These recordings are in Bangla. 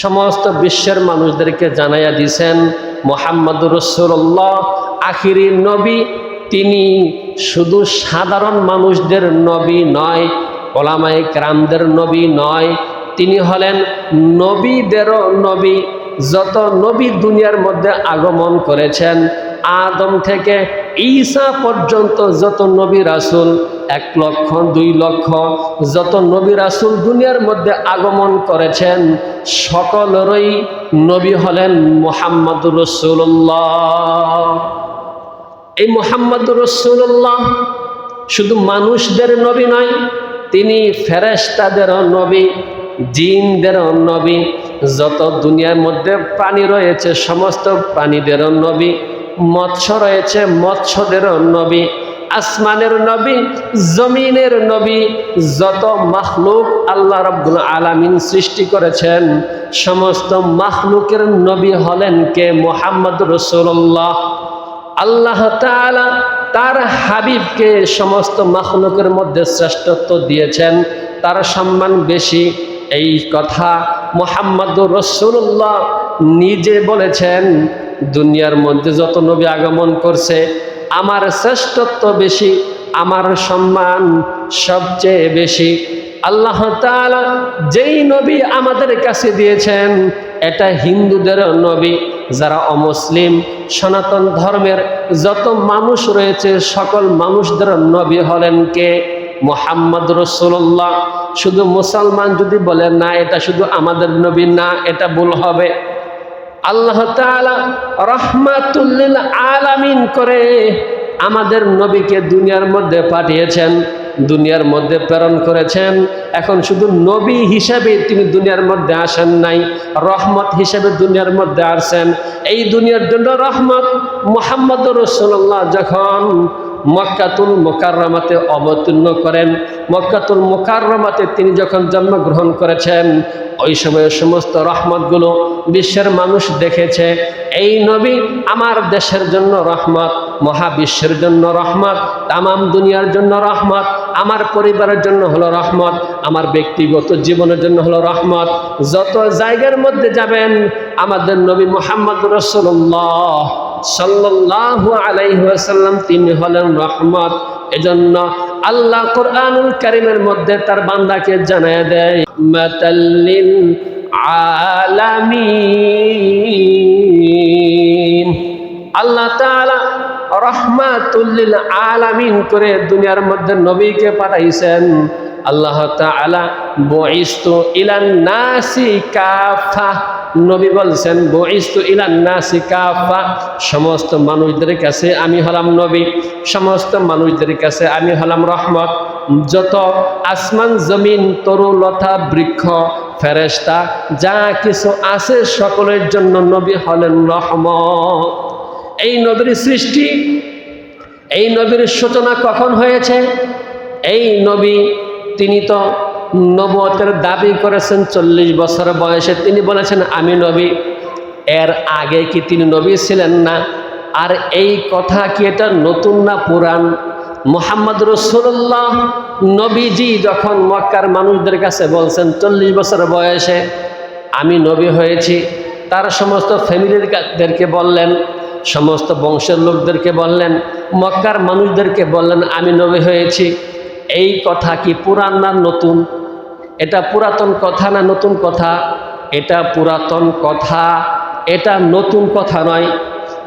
সমস্ত বিশ্বের মানুষদেরকে জানাইয়া দিছেন মোহাম্মদ রসুল্লাহ আখিরি নবী, তিনি শুধু সাধারণ মানুষদের নবী নয় ওলামাই ক্রামদের নবী নয়, তিনি হলেন নবীদেরও নবী। যত নবী দুনিয়ার মধ্যে আগমন করেছেন, আদম থেকে ঈসা পর্যন্ত যত নবী রাসুল এক লক্ষ, দুই লক্ষ, যত নবী রাসুল দুনিয়ার মধ্যে আগমন করেছেন, সকলেরই নবী হলেন মোহাম্মদ রসুল্লাহ এই মোহাম্মদ রসুল্লাহ শুধু মানুষদের নবী নয়, তিনি ফেরেস্তাদেরও নবী জিনদেরও নবী, যত দুনিয়ার মধ্যে প্রাণী রয়েছে, সমস্ত প্রাণীদেরও নবী, মৎস্য রয়েছে মৎস্যদেরও নবী আসমানের নবী, জমিনের নবী, যত মাখলুক আল্লাহ রব্বুল আলামিন সৃষ্টি করেছেন, সমস্ত মাখলুকের নবী হলেন কে? মোহাম্মদ রসুল্লাহ আল্লাহ তাআলা তার হাবিবকে সমস্ত মাখলুকের মধ্যে শ্রেষ্ঠত্ব দিয়েছেন, তার সম্মান বেশি। এই কথা মোহাম্মদ রসুল্লাহ নিজে বলেছেন, দুনিয়ার মধ্যে যত নবী আগমন করছে আমার শ্রেষ্ঠত্ব বেশি, আমার সম্মান সবচেয়ে বেশি। আল্লাহ তাআলা যেই নবী আমাদের কাছে দিয়েছেন, এটা হিন্দুদের নবী, যারা অমুসলিম, সনাতন ধর্মের যত মানুষ রয়েছে, সকল মানুষদের নবী হলেন কে? মোহাম্মদ রসুল্লাহ শুধু মুসলমান যদি বলে, না, এটা শুধু আমাদের নবী না, এটা ভুল হবে। আল্লাহ রহমাতুল্লিল আলামিন করে আমাদের নবীকে দুনিয়ার মধ্যে পাঠিয়েছেন, দুনিয়ার মধ্যে প্রেরণ করেছেন। এখন শুধু নবী হিসাবে তিনি দুনিয়ার মধ্যে আসেন নাই, রহমত হিসেবে দুনিয়ার মধ্যে আসেন। এই দুনিয়ার জন্য রহমত মোহাম্মদ রসুল্লাহ যখন মক্কাতুল মোকাররমাতে অবতীর্ণ করেন। মক্কাতুল মোকাররমাতে তিনি যখন জন্মগ্রহণ করেছেন, ওই সময়ে সমস্ত রহমতগুলো বিশ্বের মানুষ দেখেছে। এই নবী আমার দেশের জন্য রহমত, মহাবিশ্বের জন্য রহমত, তামাম দুনিয়ার জন্য রহমত, আমার পরিবারের জন্য হলো রহমত, আমার ব্যক্তিগত জীবনের জন্য হলো রহমত। যত জায়গার মধ্যে যাবেন, আমাদের নবী মোহাম্মদ রসুল্লাহ সাল্লাহ আলাইসাল্লাম তিনি হলেন রহমত। এজন্য আল্লাহ কোরআনুল কারিমের মধ্যে তার বান্দাকে জানায় দেয় মাতাল্লিন আলামিন। আল্লাহ তাআলা রহমাতুল্লিল আলামিন করে দুনিয়ার মধ্যে নবীকে পাঠাইছেন। আল্লাহ তাআলা বইস্তু ইলান নাসি কাফা। নবী বলছেন, বইস্তু ইলান নাসি কাফা। সমস্ত মানুষদের কাছে আমি হলাম নবী, সমস্ত মানুষদের কাছে আমি হলাম রহমত। যত আসমান, জমিন, তরু, লতা, বৃক্ষ ফেরেস্তা যা কিছু আছে সকলের জন্য নবী হলেন রহমত। এই নবীর সৃষ্টি, এই নবীর সূচনা কখন হয়েছে? এই নবী তিনি তো নবতের দাবি করেছেন চল্লিশ বছর বয়সে। তিনি বলেছেন, আমি নবী, এর আগে কি তিনি নবী ছিলেন না? আর এই কথা কি এটা নতুন না পুরাণ? মোহাম্মদ রসুল্লাহ নবীজি যখন মক্কার মানুষদের কাছে বলছেন, চল্লিশ বছর বয়সে আমি নবী হয়েছি, তার সমস্ত ফ্যামিলিদেরকে বললেন, সমস্ত বংশের লোকদেরকে বললেন, মক্কার মানুষদেরকে বললেন, আমি নবী হয়েছি। এই কথা কি পুরাণ না নতুন? এটা পুরাতন কথা না নতুন কথা? এটা পুরাতন কথা, এটা নতুন কথা নয়।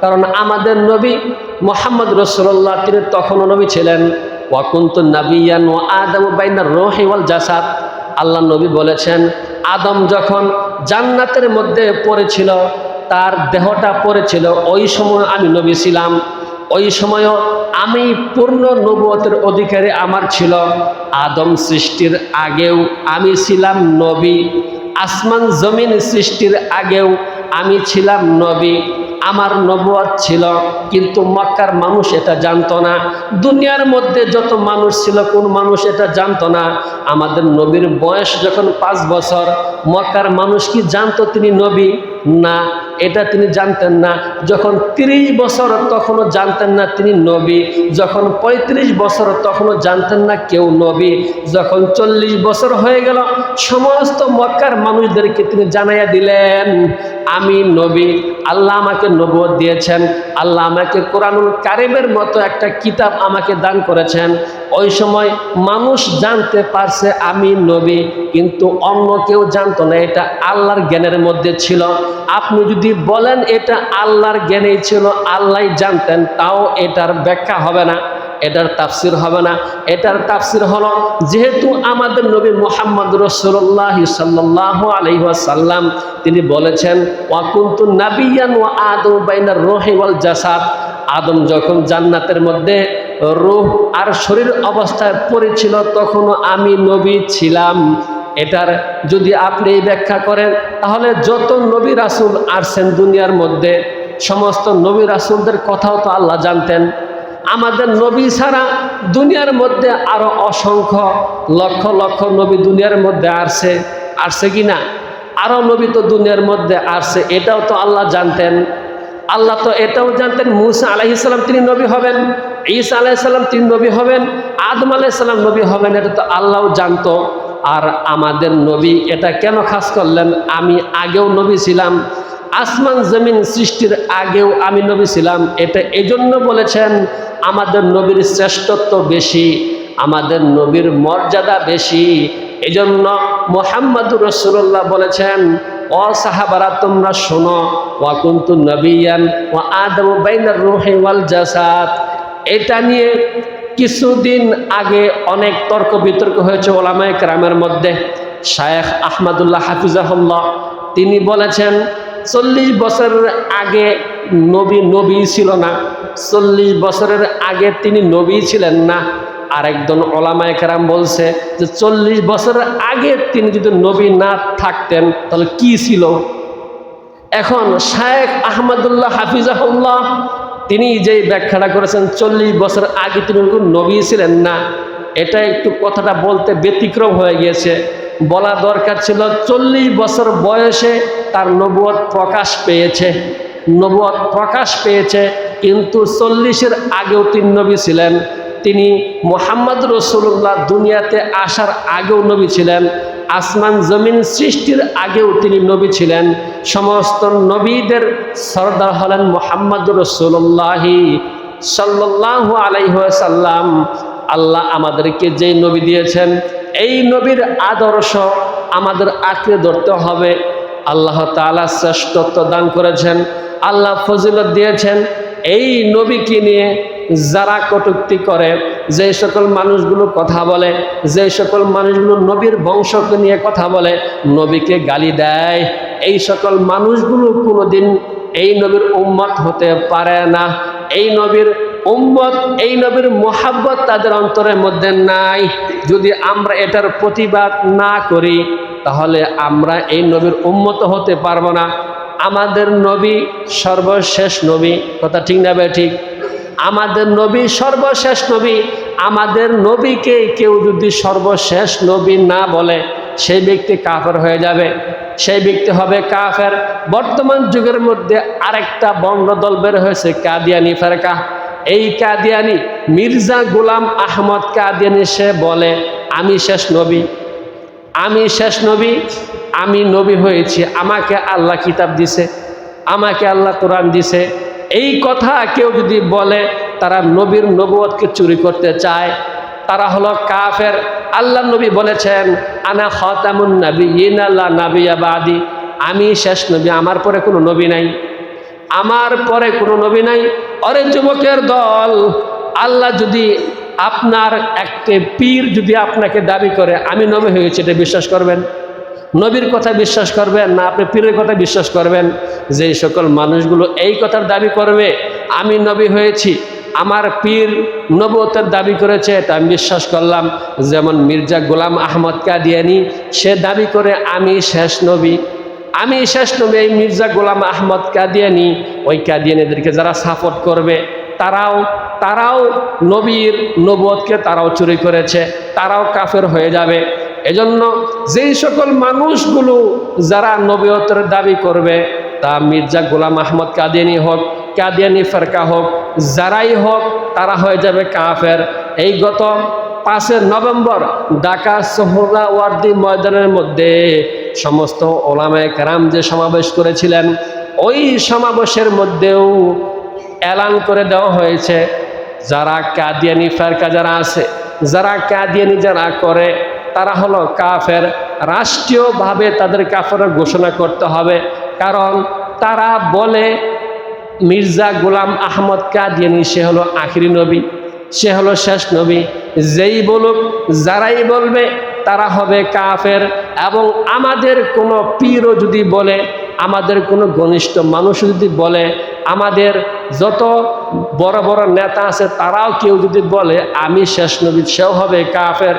কারণ আমাদের নবী মোহাম্মদ রসুল্লাহ তিনি তখনও নবী ছিলেন। ওয়াকুন্ত নাবিয়ান ও আদম বাইনা রোহেওয়াল জাসাদ। আল্লাহ নবী বলেছেন, আদম যখন জান্নাতের মধ্যে পড়েছিল, তার দেহটা পড়েছিল, ওই সময় আমি নবী ছিলাম। ওই সময়ও আমি পূর্ণ নবুয়তের অধিকারী আমার ছিল। আদম সৃষ্টির আগেও আমি ছিলাম নবী। আসমান জমিন সৃষ্টির আগেও আমি ছিলাম নবী। আমার নবুয়াত ছিল, কিন্তু মক্কার মানুষ এটা জানতো না। দুনিয়ার মধ্যে যত মানুষ ছিল, কোন মানুষ এটা জানতো না। আমাদের নবীর বয়স যখন পাঁচ বছর, মক্কার মানুষ কি জানতো তিনি নবী? না। এটা তিনি জানতেন না। যখন তিরিশ বছর তখনও জানতেন না তিনি নবী। যখন পঁয়ত্রিশ বছর তখনও জানতেন না কেউ নবী। যখন চল্লিশ বছর হয়ে গেল, সমস্ত মক্কার মানুষদেরকে তিনি জানাইয়া দিলেন, আমি নবী। আল্লাহ আমাকে নবুয়ত দিয়েছেন। আল্লাহ আমাকে কোরআনুল কারিমের মতো একটা কিতাব আমাকে দান করেছেন। ওই সময় মানুষ জানতে পারছে আমি নবী, কিন্তু অন্য কেউ জানতো না, এটা আল্লাহর জ্ঞানের মধ্যে ছিল। আপনি যদি বলেন এটা আল্লাহর জ্ঞানেই ছিল, আল্লাহ জানতেন, তাও এটার ব্যাখ্যা হবে না, এটার তাফসির হবে না। এটার তাফসির হলো, যেহেতু আমাদের নবী মোহাম্মদ রসুল্লাহ সাল্লাহ আলহিহাসাল্লাম তিনি বলেছেন ওয়াকুন্তু নাবিয়ান ও আদম বাইনার রোহে ওয়াল জাসাদ। আদম যখন জান্নাতের মধ্যে রূহ আর শরীর অবস্থায় পড়েছিল, তখনও আমি নবী ছিলাম। এটার যদি আপনি ব্যাখ্যা করেন, তাহলে যত নবী রাসুল আসছেন দুনিয়ার মধ্যে, সমস্ত নবী রাসুলদের কথাও তো আল্লাহ জানতেন। আমাদের নবী ছাড়া দুনিয়ার মধ্যে আরও অসংখ্য লক্ষ লক্ষ নবী দুনিয়ার মধ্যে আসছে। আসছে কি না? আরও নবী তো দুনিয়ার মধ্যে আসছে, এটাও তো আল্লাহ জানতেন। আল্লাহ তো এটাও জানতেন, মুসা আলাইসাল্লাম তিনি নবী হবেন। ঈসা আলাইসাল্লাম তিনি নবী হবেন, আদম আলাইসাল্লাম নবী হবেন, এটা তো আল্লাহও জানতো। আর আমাদের নবী এটা কেন খাস করলেন? আমি আগেও নবী ছিলাম, আসমান জমিন সৃষ্টির আগেও আমি নবী ছিলাম, এটা এজন্য বলেছেন, আমাদের নবীর শ্রেষ্ঠত্ব বেশি, আমাদের নবীর মর্যাদা বেশি। এজন্য মোহাম্মদুর রসুল্লাহ বলেছেন, ও সাহাবারা, তোমরা শোনো ওয়াকুন্তু নবিয়ান ও আদম বাইনার রোহে ওয়াল জাসাদ। এটা নিয়ে কিছুদিন আগে অনেক তর্ক বিতর্ক হয়েছে ওলামায় গ্রামের মধ্যে। শায়েখ আহমদুল্লাহ হাফিজাহুল্লাহ, তিনি বলেছেন, চল্লিশ বছরের আগে নবী নবী ছিল না, চল্লিশ বছরের আগে তিনি নবী ছিলেন না। আর একজন ওলামায় কেরাম বলছে যে, চল্লিশ বছরের আগে তিনি যদি নবী না থাকতেন, তাহলে কি ছিল? এখন শায়েখ আহমদুল্লাহ হাফিজাহুল্লাহ তিনি যেই ব্যাখ্যাটা করেছেন, চল্লিশ বছর আগে তিনি নবী ছিলেন না। এটা একটু কথাটা বলতে ব্যতিক্রম হয়ে গিয়েছে। বলা দরকার ছিল, চল্লিশ বছর বয়সে তার নবুয়ত প্রকাশ পেয়েছে। নবুয়ত প্রকাশ পেয়েছে, কিন্তু চল্লিশের আগেও তিনি নবী ছিলেন। তিনি মোহাম্মদ রসুল্লাহ দুনিয়াতে আসার আগেও নবী ছিলেন। আসমান জমিন সৃষ্টির আগেও তিনি নবী ছিলেন। সমস্ত নবীদের সর্দার হলেন মোহাম্মদ রসুল্লাহি সাল্লাহ আলাইসাল্লাম আল্লাহ আমাদেরকে যেই নবী দিয়েছেন, এই নবীর আদর্শ আমাদের আঁকড়ে ধরতে হবে। আল্লাহ তালা শ্রেষ্ঠত্ব দান করেছেন, আল্লাহ ফজিলত দিয়েছেন। এই নবীকে নিয়ে যারা কটুক্তি করে, যে সকল মানুষগুলো কথা বলে, যে সকল মানুষগুলো নবীর বংশকে নিয়ে কথা বলে, নবীকে গালি দেয়। এই সকল মানুষগুলো কোনোদিন এই নবীর উম্মত হতে পারে না। এই নবীর উম্মত, এই নবীর মোহাব্বত তাদের অন্তরের মধ্যে নাই। যদি আমরা এটার প্রতিবাদ না করি, তাহলে আমরা এই নবীর উম্মত হতে পারব না। আমাদের নবী সর্বশেষ নবী, কথা ঠিক না ভাই ঠিক? আমাদের নবী সর্বশেষ নবী, আমাদের নবীকে কেউ যদি সর্বশেষ নবী না বলে, সেই ব্যক্তি কাফের হয়ে যাবে। সেই ব্যক্তি হবে কাফের। বর্তমান যুগের মধ্যে আরেকটা বঙ্গ দল বের হয়েছে, কাদিয়ানি ফেরকা। এই কাদিয়ানি, মির্জা গোলাম আহমদ কাদিয়ানি, সে বলে, আমি শেষ নবী। আমি শেষ নবী। আমি নবী হয়েছি। আমাকে আল্লাহ কিতাব দিছে। আমাকে আল্লাহ কোরআন দিছে। এই কথা কেউ যদি বলে, তারা নবীর নবুয়তকে চুরি করতে চায়। তারা হলো কাফের। আল্লাহ নবী বলেছেন, আনা খতামুন নবী ইন আল্লাহ নবী আমি শেষ নবী, আমার পরে কোনো নবী নাই। আমার পরে কোনো নবী নাই। অরে যুবকের দল, আল্লাহ যদি আপনার একটি পীর যদি আপনাকে দাবি করে, আমি নবী হয়েছি, এটা বিশ্বাস করবেন? নবীর কথা বিশ্বাস করবেন না, আপনি পীরের কথা বিশ্বাস করবেন যে সকল মানুষগুলো এই কথার দাবি করবে, আমি নবী হয়েছি, আমার পীর নবতের দাবি করেছে এটা আমি বিশ্বাস করলাম। যেমন মির্জা গোলাম আহমদ কাদিয়ানি, সে দাবি করে, আমি শেষ নবী, আমি শেষ নবী। এই মির্জা গোলাম আহমদ কাদিয়ানি, ওই কাদিয়ানিদেরকে যারা সাপোর্ট করবে, তারাও তারাও নবীর নবতকে তারাও চুরি করেছে, তারাও কাফের হয়ে যাবে। এজন্য যেই সকল মানুষগুলো যারা নবীয়তের দাবি করবে, তা মির্জা গোলাম আহমদ কাদিয়ানি হোক, কাদিয়ানি ফেরকা হোক, যারাই হোক, তারা হয়ে যাবে কাফের। এই গত পাঁচের নভেম্বর ঢাকা সোহরা ওয়ার্দি ময়দানের মধ্যে সমস্ত ওলামায় কারাম যে সমাবেশ করেছিলেন, ওই সমাবেশের মধ্যেও এলান করে দেওয়া হয়েছে, যারা কাদিয়ানি ফেরকা যারা আছে, যারা কাদিয়ানি যারা করে তারা হলো কাফের। রাষ্ট্রীয়ভাবে তাদের কাফের ঘোষণা করতে হবে। কারণ তারা বলে, মির্জা গোলাম আহমদ কাদিয়ানি, সে হলো আখিরি নবী, সে হলো শেষ নবী। যেই বলুক, যারাই বলবে, তারা হবে কাফের। এবং আমাদের কোনো পীরও যদি বলে, আমাদের কোনো ঘনিষ্ঠ মানুষ যদি বলে, আমাদের যত বড় বড় নেতা আছে, তারাও কেউ যদি বলে, আমি শেষ নবী, সেও হবে কাফের।